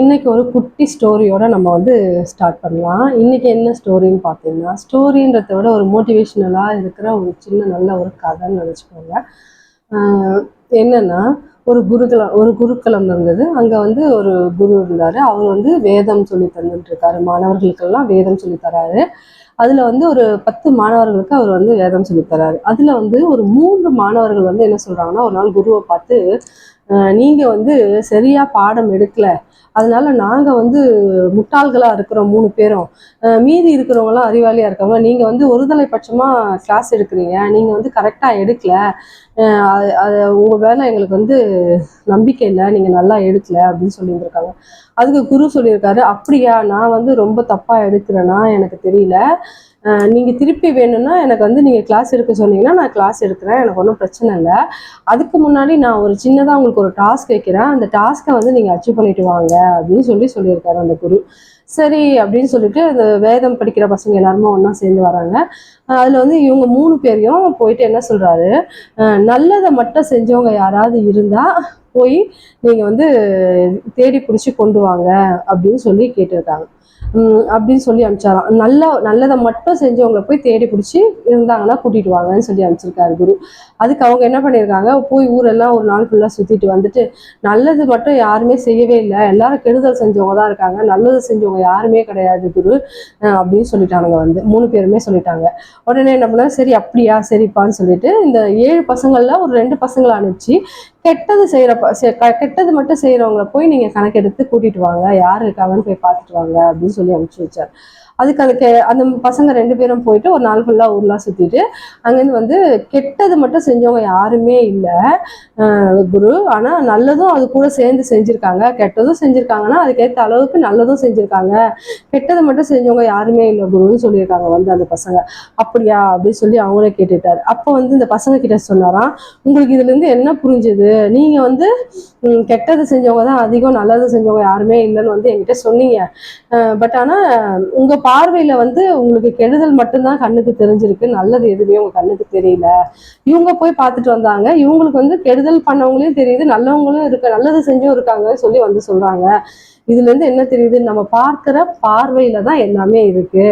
இன்னைக்கு ஒரு குட்டி ஸ்டோரியோட நம்ம வந்து ஸ்டார்ட் பண்ணலாம். இன்னைக்கு என்ன ஸ்டோரின்னு பார்த்தீங்கன்னா ஸ்டோரின்றத விட ஒரு மோட்டிவேஷ்னலாக இருக்கிற ஒரு சின்ன நல்ல ஒரு கதைன்னு நினச்சிக்கோங்க. என்னென்னா என்னன்னா ஒரு குருகுலம் ஒரு குருக்கலம் இருந்தது. அங்கே வந்து ஒரு குரு இருந்தார். அவர் வந்து வேதம் சொல்லி தந்துட்டு இருக்காரு மாணவர்களுக்கெல்லாம் வேதம் சொல்லி தராரு. அதில் வந்து ஒரு பத்து மாணவர்களுக்கு அவர் வந்து வேதம் சொல்லி தராரு. அதில் வந்து ஒரு மூன்று மாணவர்கள் வந்து என்ன சொல்கிறாங்கன்னா ஒரு நாள் குருவை பார்த்து நீங்கள் வந்து சரியாக பாடம் எடுக்கலை. அதனால நாங்கள் வந்து முட்டாள்களாக இருக்கிறோம் மூணு பேரும். மீதி இருக்கிறவங்களாம் அறிவாளியாக இருக்காங்க. நீங்கள் வந்து ஒருதலை பட்சமாக கிளாஸ் எடுக்கிறீங்க. நீங்கள் வந்து கரெக்டாக எடுக்கல. அது உங்கள் வேலை எங்களுக்கு வந்து நம்பிக்கை இல்லை. நீங்கள் நல்லா எடுக்கல அப்படின்னு சொல்லியிருந்திருக்காங்க. அதுக்கு குரு சொல்லியிருக்காரு அப்படியா நான் வந்து ரொம்ப தப்பாக எடுக்கிறேன்னா எனக்கு தெரியல. நீங்கள் திருப்பி வேணும்னா எனக்கு வந்து நீங்கள் கிளாஸ் எடுக்க சொன்னீங்கன்னா நான் கிளாஸ் எடுக்கிறேன். எனக்கு ஒன்றும் பிரச்சனை இல்லை. அதுக்கு முன்னாடி நான் ஒரு சின்னதாக உங்களுக்கு ஒரு டாஸ்க் வைக்கிறேன். அந்த டாஸ்க்கை வந்து நீங்கள் அச்சீவ் பண்ணிட்டு வாங்க. அப்படின்னு சொல்லி சொல்லியிருக்காரு அந்த குரு. சரி அப்படின்னு சொல்லிட்டு அந்த வேதம் படிக்கிற பசங்க எல்லாருமே ஒன்றா சேர்ந்து வராங்க. அதில் அதுல வந்து இவங்க மூணு பேரையும் போயிட்டு என்ன சொல்றாரு? நல்லதை மட்டும் செஞ்சவங்க யாராவது இருந்தா போய் நீங்கள் வந்து தேடி பிடிச்சி கொண்டு வாங்க அப்படின்னு சொல்லி கேட்டிருக்காங்க. அப்படின்னு சொல்லி அனுப்பிச்சாராம். நல்ல நல்லதை மட்டும் செஞ்சவங்களை போய் தேடி பிடிச்சி இருந்தாங்கன்னா கூட்டிட்டு வாங்கன்னு சொல்லி அனுப்பிச்சிருக்காரு குரு. அதுக்கு அவங்க என்ன பண்ணியிருக்காங்க? போய் ஊரெல்லாம் ஒரு நாள் ஃபுல்லாக சுற்றிட்டு வந்துட்டு நல்லது மட்டும் யாருமே செய்யவே இல்லை. எல்லாரும் கெடுதல் செஞ்சவங்க தான் இருக்காங்க. நல்லது செஞ்சவங்க யாருமே கிடையாது குரு. அப்படின்னு சொல்லிட்டானுங்க வந்து. மூணு பேருமே சொல்லிட்டாங்க. உடனே என்ன பண்ணா சரி அப்படியா சரிப்பான்னு சொல்லிட்டு இந்த ஏழு பசங்கள்ல ஒரு ரெண்டு பசங்களை அனுப்பிச்சு கெட்டது செய்யற செ- க- கெட்டது மட்டும் செய்யறவங்கள போய் நீங்க கணக்கெடுத்து கூட்டிட்டு வாங்க. யார் இருக்காங்கன்னு போய் பார்த்துட்டு வாங்க அப்படின்னு சொல்லி அனுப்பிச்சு வச்சார் அதுக்கு அதுக்கு அந்த பசங்க ரெண்டு பேரும் போயிட்டு ஒரு நாள் ஃபுல்லா ஊர்லாம் சுத்திட்டு அங்கேருந்து வந்து கெட்டது மட்டும் செஞ்சவங்க யாருமே இல்லை. குரு. ஆனா நல்லதும் அது கூட சேர்ந்து செஞ்சிருக்காங்க. கெட்டதும் செஞ்சிருக்காங்கன்னா அதுக்கேற்ற அளவுக்கு நல்லதும் செஞ்சிருக்காங்க. கெட்டது மட்டும் செஞ்சவங்க யாருமே இல்லை குருன்னு சொல்லியிருக்காங்க வந்து அந்த பசங்க. அப்படியா? அப்படின்னு சொல்லி அவங்களே கேட்டுட்டாரு அப்போ வந்து இந்த பசங்க கிட்ட சொன்னாராம் உங்களுக்கு இதுல இருந்து என்ன புரிஞ்சுது? நீங்க வந்து கெட்டது செஞ்சவங்க தான் அதிகம் நல்லது செஞ்சவங்க யாருமே இல்லைன்னு வந்து என்கிட்ட சொன்னீங்க. பட் ஆனா உங்க பார்வையில வந்து உங்களுக்கு கெடுதல் மட்டும்தான் கண்ணுக்கு தெரிஞ்சிருக்கு நல்லது எதுவுமே உங்க கண்ணுக்கு தெரியல. இவங்க போய் பார்த்துட்டு வந்தாங்க. இவங்களுக்கு வந்து கெடுதல் பண்ணவங்களையும் தெரியுது நல்லவங்களும் இருக்க நல்லது செஞ்சும் இருக்காங்கன்னு சொல்லி வந்து சொல்றாங்க. இதுல இருந்து என்ன தெரியுது? நம்ம பார்க்கிற பார்வையில தான் எல்லாமே இருக்கு.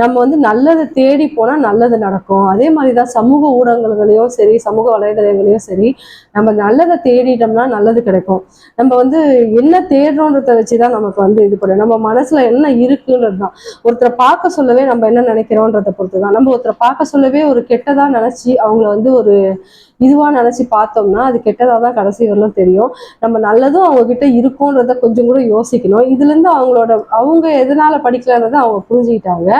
நம்ம வந்து நல்லதை தேடி போனா நல்லது நடக்கும். அதே மாதிரிதான் சமூக ஊடகங்களையும் சரி சமூக வலைதளங்களையும் சரி நம்ம நல்லதை தேடிட்டோம்னா நல்லது கிடைக்கும். நம்ம வந்து என்ன தேடுறோன்றத வச்சுதான் நமக்கு வந்து இது பண்ணும். நம்ம மனசுல என்ன இருக்குன்றது தான் ஒருத்தரை பார்க்க சொல்லவே நம்ம என்ன நினைக்கிறோன்றத பொறுத்து தான் நம்ம ஒருத்தரை பார்க்க சொல்லவே ஒரு கெட்டதா நினைச்சு அவங்கள வந்து ஒரு இதுவாக நினச்சி பார்த்தோம்னா அது கெட்டதாக தான் கடைசி வரலும் தெரியும். நம்ம நல்லதும் அவங்க கிட்ட இருக்கும்ன்றத கொஞ்சம் கூட யோசிக்கணும். இதுலேருந்து அவங்களோட அவங்க எதனால் படிக்கலன்றதை அவங்க புரிஞ்சுக்கிட்டாங்க.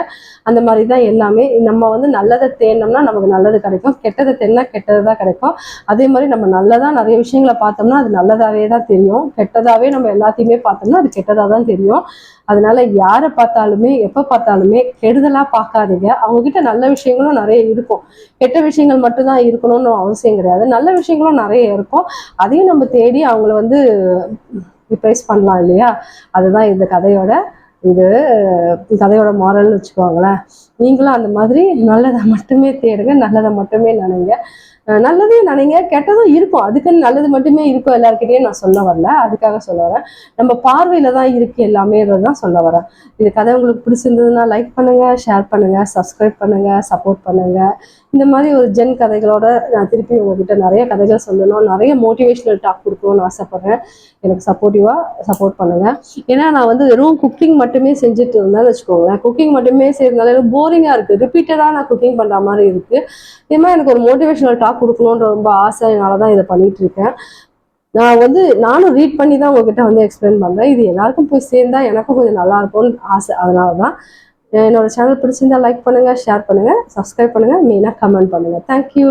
அந்த மாதிரி தான் எல்லாமே. நம்ம வந்து நல்லதை தேடினோம்னா நமக்கு நல்லது கிடைக்கும். கெட்டதை தேடினா கெட்டது தான் கிடைக்கும். அதே மாதிரி நம்ம நல்லதாக நிறைய விஷயங்களை பார்த்தோம்னா அது நல்லதாகவே தான் தெரியும். கெட்டதாகவே நம்ம எல்லாத்தையுமே பார்த்தோம்னா அது கெட்டதாக தான் தெரியும். அதனால யாரை பார்த்தாலுமே எப்போ பார்த்தாலுமே கெடுதலாக பார்க்காதீங்க. அவங்கக்கிட்ட நல்ல விஷயங்களும் நிறைய இருக்கும். கெட்ட விஷயங்கள் மட்டும்தான் இருக்கணும்னு அவசியம் கிடையாது. நல்ல விஷயங்களும் நிறைய இருக்கும். அதையும் நம்ம தேடி அவங்கள வந்து ரிப்ரைஸ் பண்ணலாம் இல்லையா? அதுதான் இந்த கதையோட இது கதையோட மாரல்னு வச்சுக்கோங்களேன். நீங்களும் அந்த மாதிரி நல்லதை மட்டுமே தேடுங்க நல்லதை மட்டுமே நினைங்க. நல்லதே நல்லதையும் நினைங்க கெட்டதும் இருக்கும். அதுக்குன்னு நல்லது மட்டுமே இருக்கும் எல்லாருக்கிட்டையும் நான் சொல்ல வரல. அதுக்காக சொல்ல வரேன். நம்ம பார்வையில தான் இருக்கு எல்லாமே தான் சொல்ல வரேன். இது கதை உங்களுக்கு பிடிச்சிருந்ததுன்னா லைக் பண்ணுங்க ஷேர் பண்ணுங்க சப்ஸ்கிரைப் பண்ணுங்க சப்போர்ட் பண்ணுங்க. இந்த மாதிரி ஒரு ஜென் கதைகளோட நான் திருப்பி உங்ககிட்ட நிறைய கதைகள் சொல்லணும் நிறைய மோட்டிவேஷனல் டாக் கொடுக்கணும்னு ஆசைப்படுறேன். எனக்கு சப்போர்ட்டிவாக சப்போர்ட் பண்ணுங்க. ஏன்னா நான் வந்து வெறும் குக்கிங் மட்டுமே செஞ்சுட்டு இருந்தேன்னு வச்சுக்கோங்களேன். குக்கிங் மட்டுமே செய்யறதுனால எனக்கு போரிங்காக இருக்குது ரிப்பீட்டடாக நான் குக்கிங் பண்ணுற மாதிரி இருக்குது இது மாதிரி எனக்கு ஒரு மோட்டிவேஷனல் டாக் கொடுக்கணுன்ற ரொம்ப ஆசைனால தான் இதை பண்ணிட்டு இருக்கேன். நான் வந்து நானும் ரீட் பண்ணி தான் உங்ககிட்ட வந்து எக்ஸ்பிளைன் பண்ணுறேன் இது எல்லாருக்கும் போய் சேர்ந்தா எனக்கும் கொஞ்சம் நல்லா இருக்கும்னு ஆசை. அதனால தான் என்னோட சேனல் பிடிச்சிருந்தா லைக் பண்ணுங்கள் ஷேர் பண்ணுங்கள் சப்ஸ்கிரைப் பண்ணுங்கள் மெயினாக கமெண்ட் பண்ணுங்கள் தேங்க்யூ